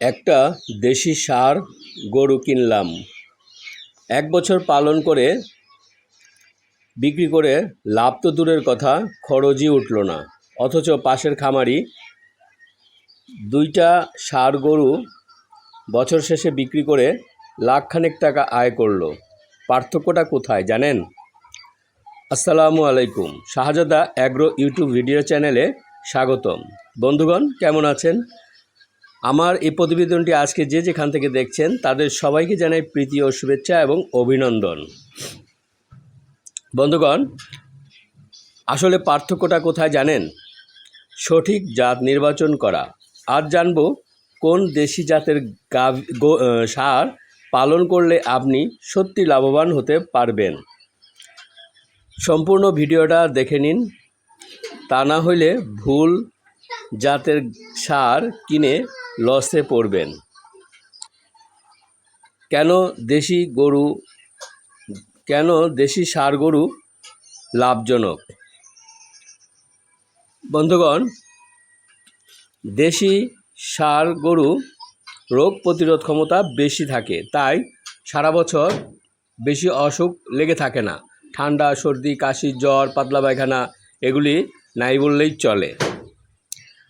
একটা দেশি ষাঁড় গরু কিনলাম। এক বছর পালন করে বিক্রি করে লাভ তো দূরের কথা, খরচই উঠল না। অথচ পাশের খামারি দুইটা ষাঁড় গরু বছর শেষে বিক্রি করে লাখখানেক টাকা আয় করল। পার্থক্যটা কোথায় জানেন? আসসালামু আলাইকুম। শাহজাদা অ্যাগ্রো ইউটিউব ভিডিও চ্যানেলে স্বাগতম। বন্ধুগণ, কেমন আছেন? আমার এই প্রতিবেদনটি আজকে যে যেখান থেকে দেখছেন তাদের সবাইকে জানাই প্রীতি ও শুভেচ্ছা এবং অভিনন্দন। বন্ধুগণ আসলে পার্থক্যটা কোথায় জানেন? সঠিক জাত নির্বাচন করা। আর জানব কোন দেশি জাতের আহ, পালন করলে আপনি সত্যি লাভবান হতে পারবেন। সম্পূর্ণ ভিডিওটা দেখে নিন। তা না হলে ভুল জাতের সার কিনে লসে পড়বেন। কেন দেশি গরু, কেন দেশি সার গরু লাভজনক? বন্ধুগণ, দেশি সার গরু রোগ প্রতিরোধ ক্ষমতা বেশি থাকে, তাই সারা বছর বেশি অসুখ লেগে থাকে না। ঠান্ডা, সর্দি, কাশি, জ্বর, পাতলা পায়খানা, এগুলি নাই বললেই চলে।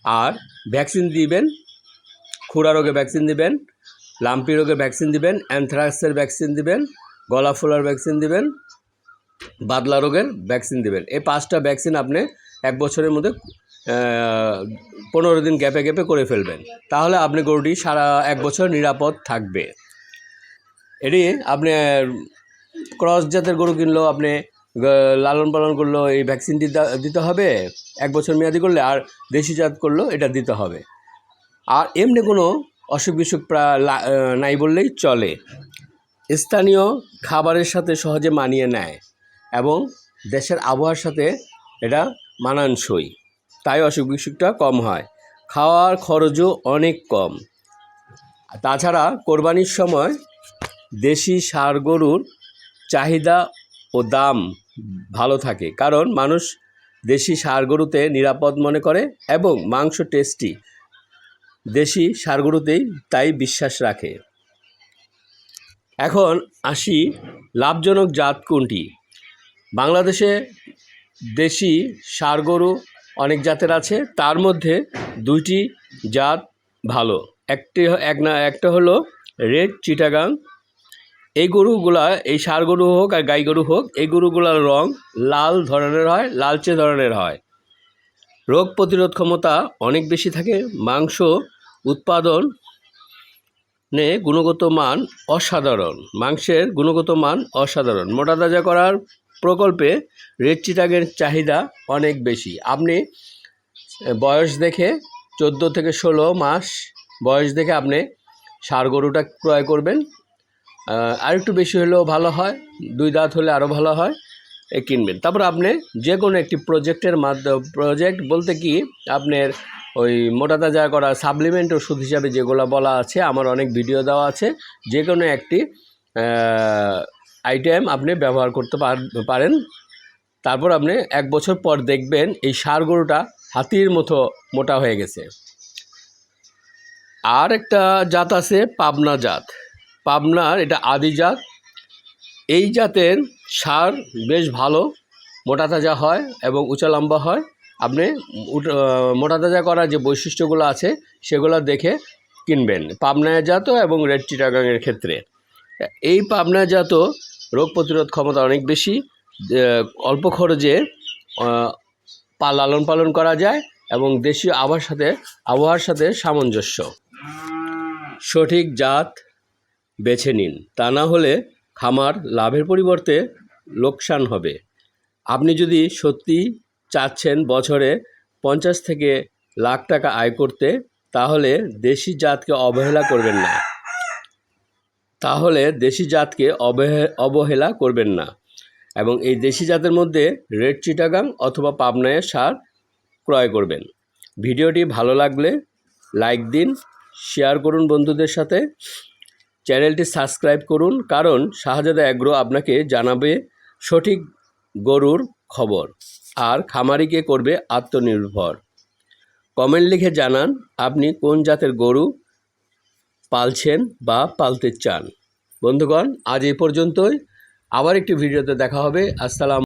আর ভ্যাকসিন দিবেন খুরা রোগে ভ্যাকসিন দিবেন, লাম্পি রোগে ভ্যাকসিন দিবেন অ্যানথ্রাক্সের ভ্যাকসিন দিবেন, গলা ফোলার ভ্যাকসিন দিবেন, বাদলা রোগের ভ্যাকসিন দিবেন। এই পাঁচটা ভ্যাকসিন আপনি এক বছরের মধ্যে পনেরো দিন গ্যাপে গ্যাপে করে ফেলবেন। তাহলে আপনি গরুটি সারা এক বছর নিরাপদ থাকবে। এটি আপনি ক্রস জাতের গরু কিনলেও আপনি লালন পালন করলেও এই ভ্যাকসিনটি দিতে হবে। এক বছর মেয়াদি করলে আর দেশি জাত করলেও এটা দিতে হবে। আর এমনি কোনো অসুখ বিসুখ প্রায় নাই বললেই চলে। স্থানীয় খাবারের সাথে সহজে মানিয়ে নেয় এবং দেশের আবহাওয়ার সাথে এটা মানানসই। তাই অসুখ বিসুখটা কম হয়। খাওয়ার খরচও অনেক কম। তাছাড়া কোরবানির সময় দেশি ষাঁড় গরুর চাহিদা ও দাম ভালো থাকে। কারণ মানুষ দেশি ষাঁড় গরুতে নিরাপদ মনে করে এবং মাংস টেস্টি দেশি ষাঁড় গরুতেই তাই বিশ্বাস রাখে। এখন আসি লাভজনক জাত কোনটি? বাংলাদেশে দেশি ষাঁড় গরু অনেক জাতের আছে, তার মধ্যে দুইটি জাত ভালো। একটি এক না একটা হলো রেড চিটাগাং। এই গরুগুলা, এই ষাঁড় গরু হোক আর গাই গরু হোক, এই গরুগুলার রং লাল ধরনের হয়, লালচে ধরনের হয়। রোগ প্রতিরোধ ক্ষমতা অনেক বেশি থাকে, মাংস উৎপাদন নে গুণগত মান অসাধারণ। মাংসের গুণগত মান অসাধারণ। মোটা তাজা করার প্রকল্পে রেড চিটাগের চাহিদা অনেক বেশি। আপনি বয়স দেখে চোদ্দ থেকে ষোলো মাস বয়স দেখে আপনি সার গরুটা ক্রয় করবেন। আর একটু বেশি হলেও ভালো হয়। দুই দাঁত হলে আরও ভালো হয়। কিনবেন। তারপর আপনি যে কোনো একটি প্রজেক্টের মাধ্যমে প্রজেক্ট বলতে কি? আপনার ওই মোটা তাজা করা সাপ্লিমেন্ট ওষুধ হিসাবে যেগুলো বলা আছে, আমার অনেক ভিডিও দেওয়া আছে। যে কোনো একটি আইটেম আপনি ব্যবহার করতে পার- পারেন। তারপর আপনি এক বছর পর দেখবেন এই সার গরুটা হাতির মতো মোটা হয়ে গেছে। আর একটা জাত আছে পাবনা জাত। পাবনার এটা আদি জাত। এই জাতের সার বেশ ভালো, মোটা তাজা হয় এবং উঁচা লম্বা হয়। আপনি মোটা তাজা করার যে বৈশিষ্ট্যগুলো আছে, সেগুলো দেখে কিনবেন। পাবনা জাত এবং রেড চিটাগাংয়ের ক্ষেত্রে। এই পাবনা জাত রোগ প্রতিরোধ ক্ষমতা অনেক বেশি অল্প খরচে পা লালন পালন করা যায় এবং দেশীয় আবহাওয়ার সাথে আবহাওয়ার সাথে সামঞ্জস্য। সঠিক জাত বেছে নিন। তা না হলে খামার লাভের পরিবর্তে লোকসান হবে। আপনি যদি সত্যি চাচ্ছেন বছরে পঞ্চাশ থেকে লাখ টাকা আয় করতে, তাহলে দেশি জাতকে অবহেলা করবেন না। তাহলে দেশি জাতকে অবহে, অবহেলা করবেন না। এবং এই দেশি জাতের মধ্যে রেড চিটাগাং অথবা পাবনায় সার ক্রয় করবেন। ভিডিওটি ভালো লাগলে লাইক দিন, শেয়ার করুন বন্ধুদের সাথে। চ্যানেলটি সাবস্ক্রাইব করুন, কারণ শাহজাদা অ্যাগ্রো আপনাকে জানাবে সঠিক গরুর খবর। আর খামারিকে করবে আত্মনির্ভর। কমেন্ট লিখে জানান, আপনি কোন জাতের গরু পালছেন বা পালতে চান? বন্ধুগণ, আজ এই পর্যন্তই। আবার একটি ভিডিওতে দেখা হবে। আসসালাম